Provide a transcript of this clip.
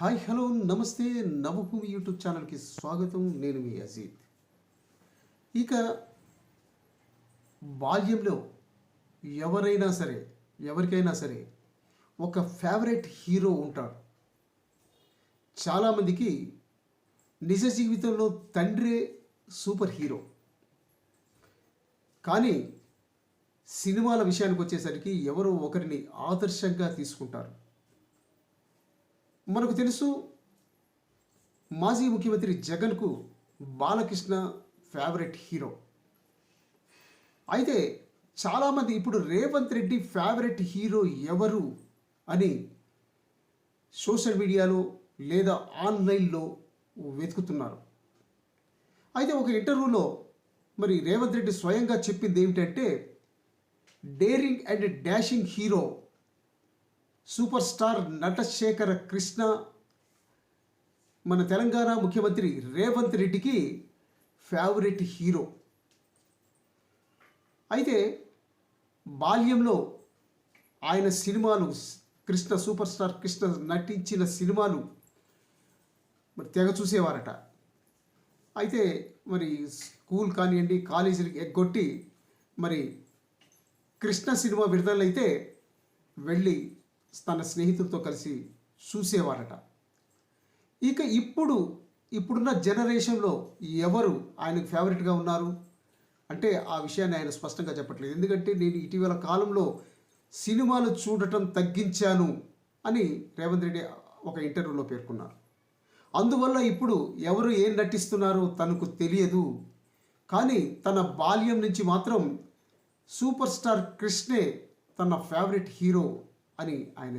Hi hello నమస్తే Navabhoomi YouTube ఛానల్కి స్వాగతం. నేను మీ అజీద్ ఇక బాల్యంలో ఎవరైనా సరే ఎవరికైనా సరే ఒక ఫేవరెట్ హీరో ఉంటాడు. చాలామందికి నిజ జీవితంలో తండ్రే సూపర్ హీరో కానీ సినిమాల విషయానికి వచ్చేసరికి ఎవరో ఒకరిని ఆదర్శంగా తీసుకుంటారు. మనకు తెలుసు మాజీ ముఖ్యమంత్రి జగన్కు బాలకృష్ణ ఫేవరెట్ హీరో అయితే చాలామంది ఇప్పుడు రేవంత్ రెడ్డి ఫేవరెట్ హీరో ఎవరు అని సోషల్ మీడియాలో లేదా ఆన్లైన్లో వెతుకుతున్నారు. అయితే ఒక ఇంటర్వ్యూలో మరి రేవంత్ రెడ్డి స్వయంగా చెప్పింది ఏమిటంటే daring and dashing hero super star Natasekhara Krishna మన తెలంగాణ ముఖ్యమంత్రి రేవంత్ రెడ్డికి ఫేవరెట్ హీరో అయితే బాల్యంలో ఆయన సినిమాలు కృష్ణ సూపర్ స్టార్ కృష్ణ నటించిన సినిమాలు మరి తెగ చూసేవారట. అయితే మరి స్కూల్ కానివ్వండి కాలేజీలకి ఎగ్గొట్టి మరి కృష్ణ సినిమా విడుదలైతే వెళ్ళి తన స్నేహితులతో కలిసి చూసేవారట ఇక ఇప్పుడు ఇప్పుడున్న జనరేషన్లో ఎవరు ఆయనకు ఫేవరెట్గా ఉన్నారు? అంటే ఆ విషయాన్ని ఆయన స్పష్టంగా చెప్పట్లేదు. ఎందుకంటే నేను ఇటీవల కాలంలో సినిమాలు చూడటం తగ్గించాను అని రేవంత్ రెడ్డి ఒక ఇంటర్వ్యూలో పేర్కొన్నారు. అందువల్ల ఇప్పుడు ఎవరు ఏం నటిస్తున్నారో తనకు తెలియదు. కానీ తన బాల్యం నుంచి మాత్రం సూపర్ స్టార్ కృష్ణే తన ఫేవరెట్ హీరో అని ఆయన